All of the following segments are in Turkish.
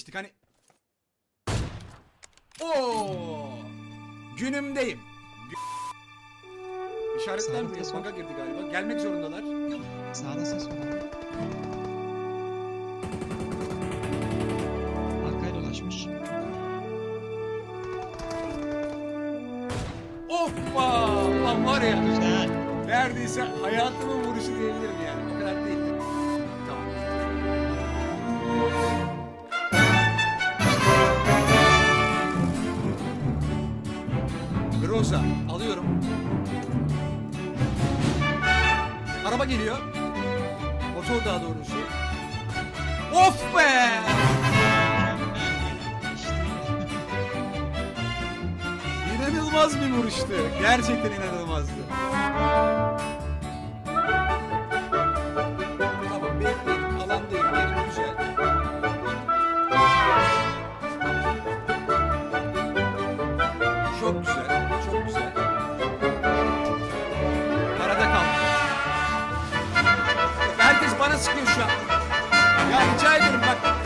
İşte hani Oo! Günümdeyim. Gü- İşaretlenmiyor. Baka girdi galiba. Gelmek zorundalar. Sağda ses var. Arkaya dolaşmış. Hoppa! Lan var ya. Güzel. Neredeyse hayatımın vuruşu diyebilirim yani. O kadar değil. Rosa alıyorum. Araba geliyor. Motor daha doğrusu. Of be! İnanılmaz bir vuruştu. Gerçekten inanılmazdı. Sıkıyor şu an. Ya rica ederim bak.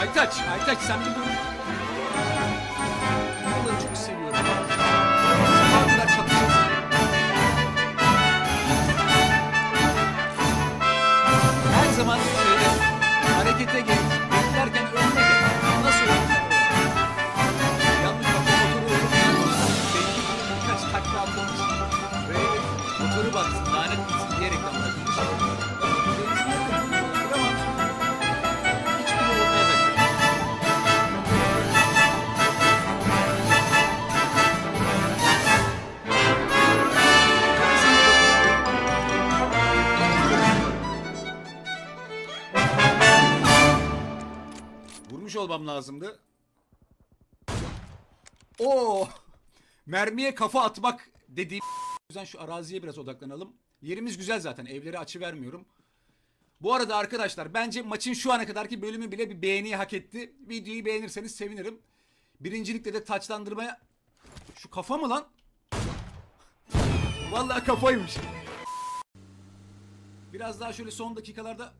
Aytaç, Aytaç sen bir dur. Yoldur ama hiçbir olmaya da yok. Vurmuş olmam lazımdı. Oo! Mermiye kafa atmak dediğim yüzden şu araziye biraz odaklanalım. Yerimiz güzel zaten. Evleri açı vermiyorum. Bu arada arkadaşlar bence maçın şu ana kadarki bölümü bile bir beğeniyi hak etti. Videoyu beğenirseniz sevinirim. Birincilikte de taçlandırmaya... Şu kafa mı lan? Vallahi kafaymış. Biraz daha şöyle son dakikalarda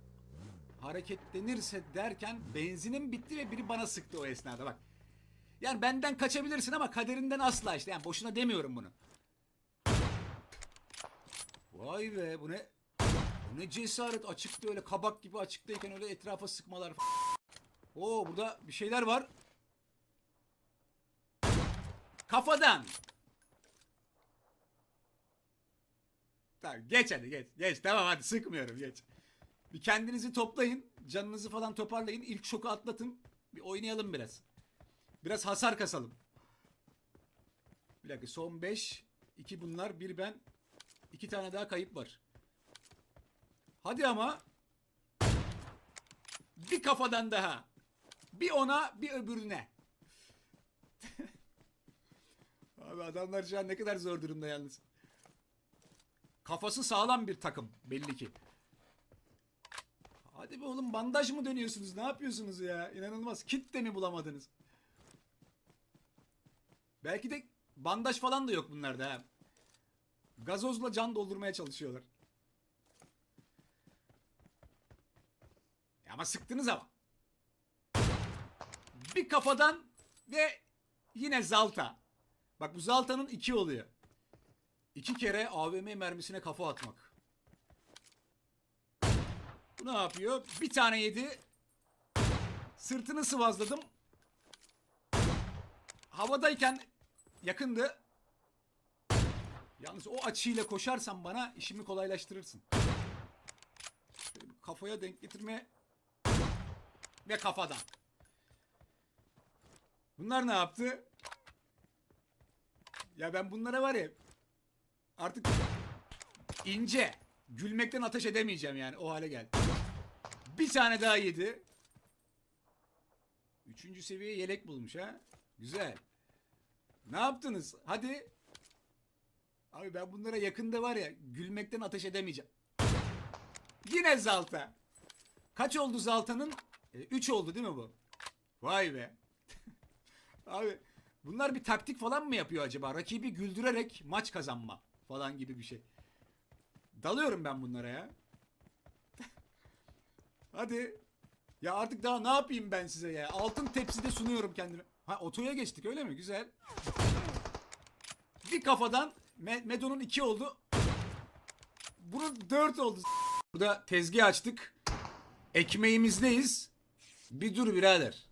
hareketlenirse derken benzinim bitti ve biri bana sıktı o esnada bak. Yani benden kaçabilirsin ama kaderinden asla işte. Yani boşuna demiyorum bunu. Vay be bu ne? Bu ne cesaret açıkta öyle kabak gibi açıktayken öyle etrafa sıkmalar. Oo burada bir şeyler var. Kafadan. Tamam geç hadi geç. Geç tamam hadi sıkmıyorum geç. Bir kendinizi toplayın. Canınızı falan toparlayın. İlk şoku atlatın. Bir oynayalım biraz. Biraz hasar kasalım. Bir dakika son 5. 2 bunlar. Bir ben. 2 tane daha kayıp var. Hadi ama. Bir kafadan daha. Bir ona bir öbürüne. Abi adamlar şu an ne kadar zor durumda yalnız. Kafası sağlam bir takım belli ki. Hadi be oğlum bandaj mı dönüyorsunuz? Ne yapıyorsunuz ya? İnanılmaz. Kit de mi bulamadınız? Belki de bandaj falan da yok bunlarda ha. Gazozla can doldurmaya çalışıyorlar. Ama sıktınız ama. Bir kafadan ve yine Zalta. Bak bu Zalta'nın iki oluyor. İki kere AVM mermisine kafa atmak. Bu ne yapıyor? Bir tane yedi. Sırtını sıvazladım. Havadayken yakındı. Yalnız o açıyla koşarsan bana işimi kolaylaştırırsın. Kafaya denk getirme ve kafadan. Bunlar ne yaptı? Ya ben bunlara var ya artık ince gülmekten ateş edemeyeceğim yani o hale geldi. Bir tane daha yedi. Üçüncü seviye yelek bulmuş ha. Güzel. Ne yaptınız? Hadi. Abi ben bunlara yakında var ya gülmekten ateş edemeyeceğim. Yine Zalta. Kaç oldu Zalta'nın? 3 oldu değil mi bu? Vay be. Abi bunlar bir taktik falan mı yapıyor acaba? Rakibi güldürerek maç kazanma falan gibi bir şey. Dalıyorum ben bunlara ya. Hadi. Ya artık daha ne yapayım ben size ya? Altın tepside sunuyorum kendimi. Ha otoya geçtik öyle mi? Güzel. Bir kafadan Me- Medo'nun iki oldu. Bunun dört oldu. Burada tezgah açtık. Ekmeğimizdeyiz. Bir dur birader.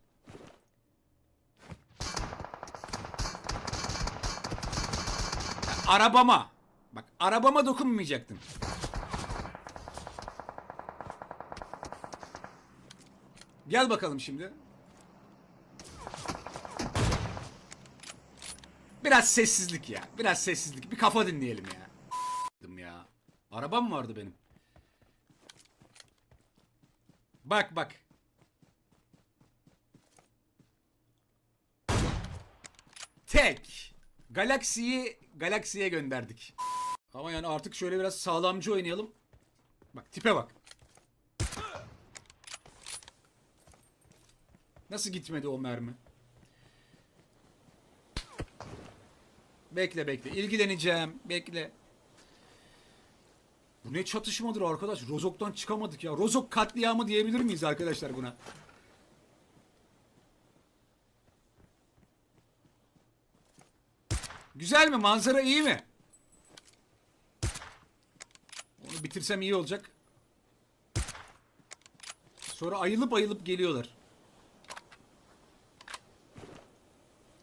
Arabama. Bak arabama dokunmayacaktın. Gel bakalım şimdi. Biraz sessizlik ya. Biraz sessizlik. Bir kafa dinleyelim ya. ya. Arabam vardı benim. Bak bak. Tek. Galaksiyi Galaksiye gönderdik. Ama yani artık şöyle biraz sağlamcı oynayalım. Bak tipe bak. Nasıl gitmedi o mermi? Bekle bekle. İlgileneceğim. Bekle. Bu ne çatışmadır arkadaş? Rozok'tan çıkamadık ya. Rozok katliamı diyebilir miyiz arkadaşlar buna? Güzel mi? Manzara iyi mi? Onu bitirsem iyi olacak. Sonra ayılıp ayılıp geliyorlar.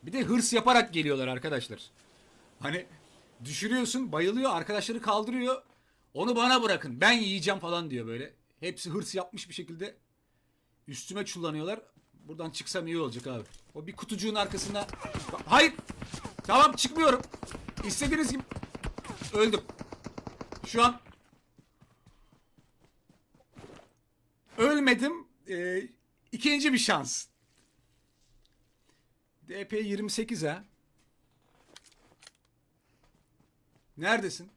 Bir de hırs yaparak geliyorlar arkadaşlar. Hani düşürüyorsun, bayılıyor, arkadaşları kaldırıyor. Onu bana bırakın. Ben yiyeceğim falan diyor böyle. Hepsi hırs yapmış bir şekilde üstüme çullanıyorlar. Buradan çıksam iyi olacak abi. O bir kutucuğun arkasında. Hayır. Tamam çıkmıyorum. İstediğiniz gibi. Öldüm. Şu an ölmedim. Ee, ikinci bir şans. DP 28 ha. Neredesin?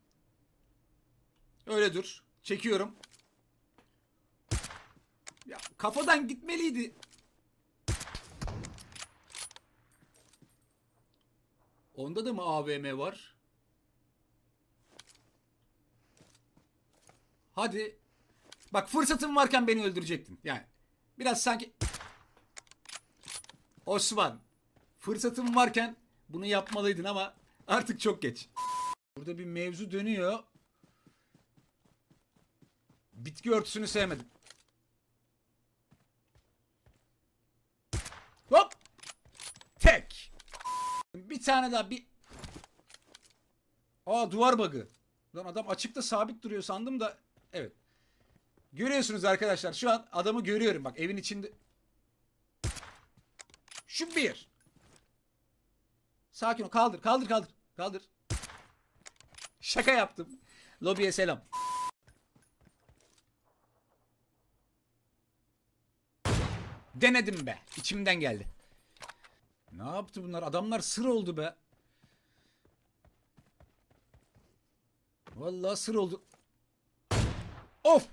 Öyle dur. Çekiyorum. Ya kafadan gitmeliydi. Onda da mı AVM var? Hadi. Bak fırsatın varken beni öldürecektin. Yani biraz sanki Osman fırsatın varken bunu yapmalıydın ama artık çok geç. Burada bir mevzu dönüyor. Bitki örtüsünü sevmedim. Hop! Tek. Bir tane daha bir... Aa duvar bug'ı. Lan adam açıkta sabit duruyor sandım da evet. Görüyorsunuz arkadaşlar şu an adamı görüyorum bak evin içinde. Şu bir. Sakin ol kaldır kaldır kaldır kaldır. Şaka yaptım. Lobiye selam. Denedim be. İçimden geldi. Ne yaptı bunlar? Adamlar sır oldu be. Vallahi sır oldu. Of!